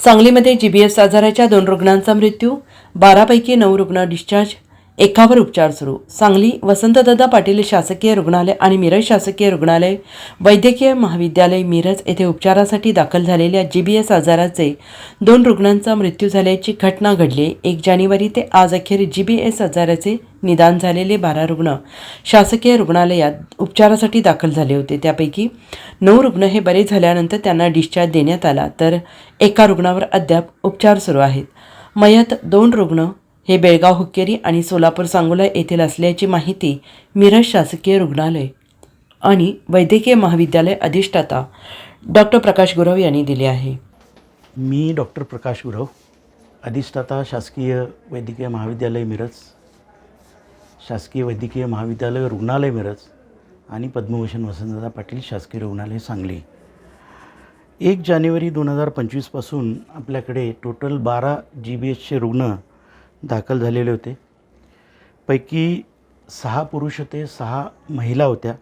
सांगलीमध्ये जीबीएस आजाराच्या दोन रुग्णांचा मृत्यू बारापैकी नऊ रुग्ण डिस्चार्ज एकावर उपचार सुरू. सांगली वसंतदादा पाटील शासकीय रुग्णालय आणि मिरज शासकीय रुग्णालय वैद्यकीय महाविद्यालय मिरज येथे उपचारासाठी दाखल झालेल्या जी बी एस आजाराचे दोन रुग्णांचा मृत्यू झाल्याची घटना घडली. एक जानेवारी ते आज अखेर जी बी एस आजाराचे निदान झालेले बारा रुग्ण शासकीय रुग्णालयात उपचारासाठी दाखल झाले होते. त्यापैकी नऊ रुग्ण हे बरे झाल्यानंतर त्यांना डिस्चार्ज देण्यात आला. तर एका रुग्णावर अद्याप उपचार सुरू आहेत. मयत दोन रुग्ण हे बेळगाव हुक्केरी आणि सोलापूर सांगोला येथील असल्याची माहिती मिरज शासकीय रुग्णालय आणि वैद्यकीय महाविद्यालय अधिष्ठाता डॉक्टर प्रकाश गुरव यांनी दिली आहे. मी डॉक्टर प्रकाश गुरव अधिष्ठाता शासकीय वैद्यकीय महाविद्यालय मिरज शासकीय वैद्यकीय महाविद्यालय रुग्णालय मिरज आणि पद्मभूषण वसंतदादा पाटील शासकीय रुग्णालय सांगली. एक जानेवारी दोन हजार पंचवीसपासून आपल्याकडे टोटल बारा जी बी एचचे रुग्ण दाखल झालेले होते. पैकी सहा पुरुष होते सहा महिला होत्या.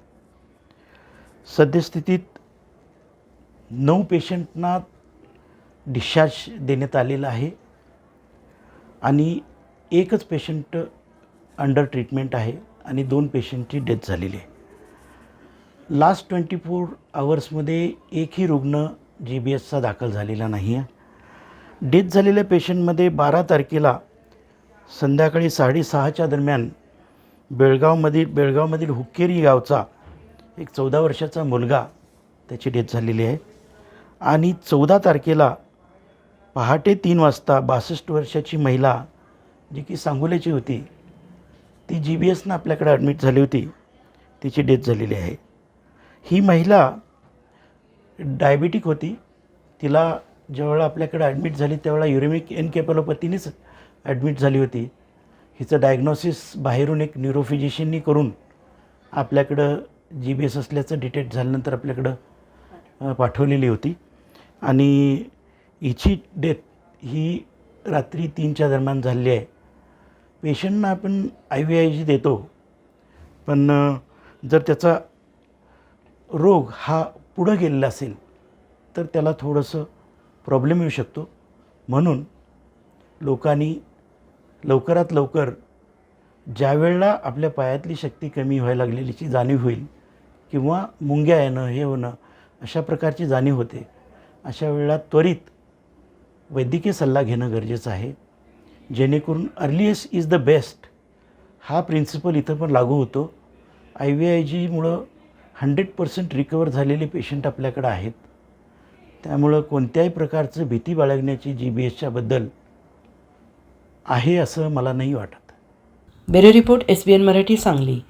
सद्यस्थितीत नऊ पेशंटना डिस्चार्ज देण्यात आलेला आहे आणि एकच पेशंट अंडर ट्रीटमेंट आहे आणि दोन पेशंटची डेथ झालेली आहे. लास्ट ट्वेंटी फोर आवर्समध्ये एकही रुग्ण जी बी एसचा दाखल झालेला नाही आहे डेथ झालेल्या पेशंटमध्ये बारा तारखेला संध्याकाळी साडेसहाच्या दरम्यान बेळगावमधील बेळगावमधील हुक्केरी गावचा एक चौदा वर्षाचा मुलगा त्याची डेथ झालेली आहे. आणि चौदा तारखेला पहाटे तीन वाजता बासष्ट वर्षाची महिला जी की सांगोल्याची होती ती जी बी एसनं आपल्याकडे ॲडमिट झाली होती तिची डेथ झालेली आहे. ही महिला डायबिटिक होती. तिला ज्यावेळेला आपल्याकडे ॲडमिट झाली त्यावेळेला युरेमिक एनकेपॅलोपॅथीनेच ॲडमिट झाली होती. हिचं डायग्नॉसिस बाहेरून एक न्यूरोफिजिशियननी करून आपल्याकडं जी बी एस असल्याचं डिटेक्ट झाल्यानंतर आपल्याकडं पाठवलेली होती. आणि हिची डेथ ही रात्री तीनच्या दरम्यान झालेली आहे. पेशंटना आपण आय व्ही आय जी देतो. पण जर त्याचा रोग हा पुढं गेलेला असेल तर त्याला थोडंसं प्रॉब्लेम येऊ शकतो. म्हणून लोकांनी लवकरात लवकर ज्यावेळेला आपल्या पायातली शक्ती कमी व्हायला लागलेलीची जाणीव होईल किंवा मुंग्या येणं हे होणं अशा प्रकारची जाणीव होते. अशा वेळेला त्वरित वैद्यकीय सल्ला घेणं गरजेचं आहे. जेणेकरून अर्लिएस्ट इज द बेस्ट हा प्रिन्सिपल इथं पण लागू होतो. आय व्ही आय जीमुळं हंड्रेड पर्सेंट रिकवर झालेले पेशंट आपल्याकडं आहेत. त्यामुळं कोणत्याही प्रकारचं भीती बाळगण्याची जी बी एसच्याबद्दल आहे असं मला नाही वाटत. Bureau report S B N Marathi Sangli.